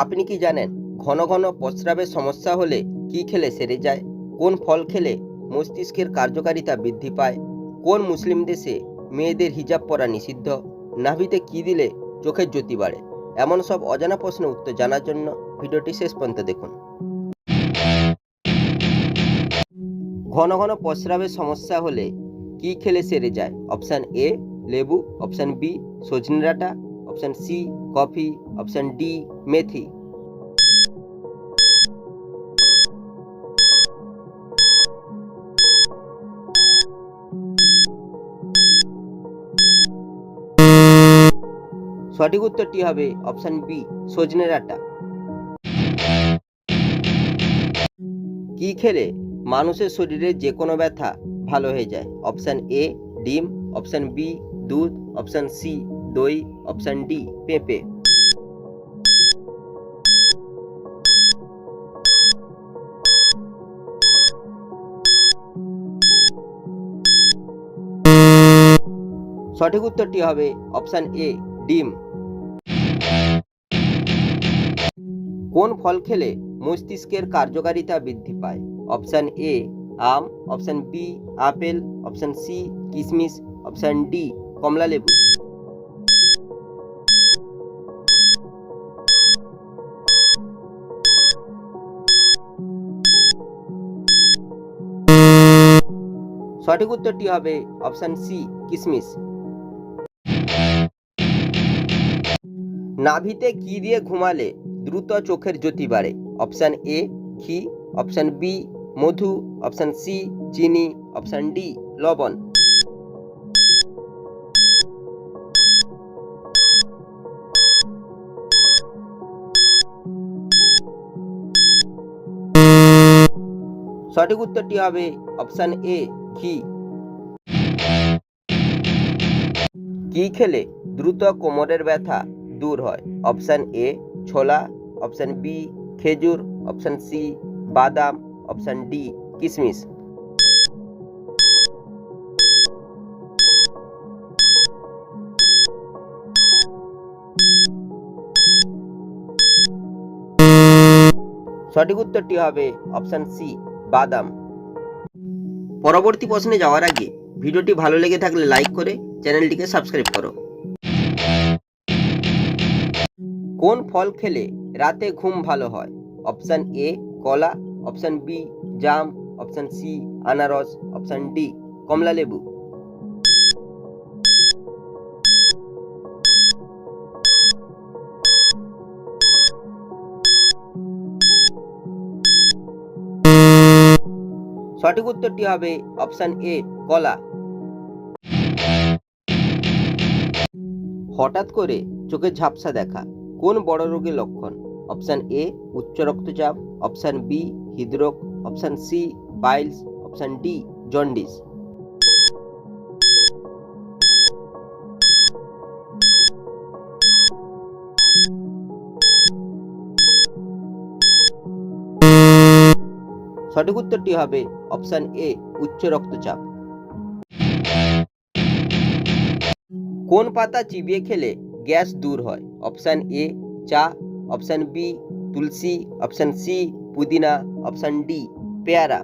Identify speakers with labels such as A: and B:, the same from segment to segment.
A: আপনি কি জানেন ঘন ঘন প্রস্রাবের সমস্যা হলে কি খেলে সেরে যায়? কোন ফল খেলে মস্তিষ্কের কার্যকারিতা বৃদ্ধি পায়? কোন মুসলিম দেশে মেয়েদের হিজাব পরা নিষিদ্ধ? নাভিতে কি দিলে চোখের জ্যোতি বাড়ে? এমন সব অজানা প্রশ্নের উত্তর জানার জন্য ভিডিওটি শেষ পর্যন্ত দেখুন। ঘন ঘন প্রস্রাবের সমস্যা হলে কি খেলে সেরে যায়? অপশান এ লেবু। অপশান বি সজনে ডাঁটা। Option C coffee option D মেথি সঠিক উত্তরটি হবে অপশান বি সজনে ডাঁটা। কি খেলে মানুষের শরীরে যে কোনো ব্যথা ভালো হয়ে যায়? অপশান এ ডিম। অপশান বি দুধ। অপশান সি দই অপশান ডি পেঁপে। সঠিক উত্তরটি হবে অপশান এ ডিম। কোন ফল খেলে মস্তিষ্কের কার্যকারিতা বৃদ্ধি পায়? Option A um option B apple option C কিশমিশ অপশান ডি কমলা লেবু সঠিক উত্তরটি হবে অপশান সি কিশমিশ নাভিতে কি দিয়ে ঘুমালে দ্রুত চোখের জ্যোতি বাড়ে? অপশান এ, ঘি। অপশান বি, মধু। অপশান সি, চিনি। অপশান ডি, লবণ। সঠিক উত্তরটি হবে অপশান এ ঘি কি খেলে দ্রুত কোমরের ব্যথা দূর হয়? অপশান এ, ছোলা, অপশান বি, খেজুর, অপশান সি, বাদাম, অপশান ডি কিশমিশ সঠিক উত্তরটি হবে অপশান সি, বাদাম। পরবর্তী প্রশ্নে যাওয়ার আগে ভিডিওটি ভালো লেগে থাকলে লাইক করে চ্যানেলটিকে সাবস্ক্রাইব করো। কোন ফল খেলে রাতে ঘুম ভালো হয়? অপশান এ, কলা, অপশান বি, জাম, অপশান সি, আনারস, অপশান ডি কমলা লেবু সঠিক উত্তরটি হবে অপশান এ, কলা। হঠাৎ করে চোখে ঝাপসা দেখা, কোন বড় রোগের লক্ষণ? অপশান এ, উচ্চ রক্তচাপ, অপশান বি, হৃদরোগ, option C, piles, option D, jaundice. সঠিক উত্তরটি হবে অপশান এ, উচ্চ রক্তচাপ। কোন পাতা চিবিয়ে খেলে গ্যাস দূর হয়? অপশান এ, চা, অপশান বি, তুলসী, অপশান সি, পুদিনা, অপশান ডি, পেয়ারা।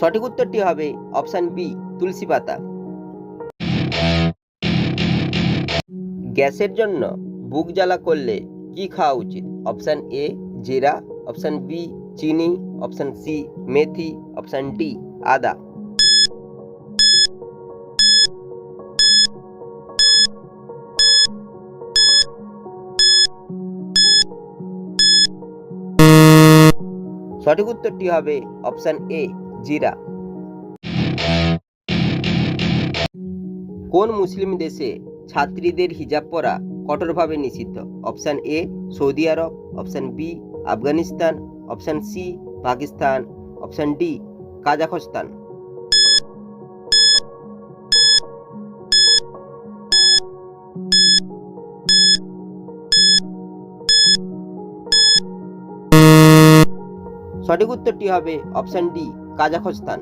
A: সঠিক উত্তরটি হবে অপশান বি তুলসী পাতা। গ্যাসের জন্য বুক জ্বালা করলে কি খাওয়া উচিত? অপশান এ, জিরা, অপশান বি, চিনি, অপশান সি, মেথি, অপশান ডি, আদা। সঠিক উত্তরটি হবে অপশান এ, জিরা। কোন মুসলিম দেশে ছাত্রীদের হিজাব পরা কঠোরভাবে নিষিদ্ধ? Option A, Saudi Arab, option B, Afghanistan, option C, Pakistan, option D, Kazakhstan. সঠিক উত্তরটি হবে অপশান ডি, কাজাখস্তান।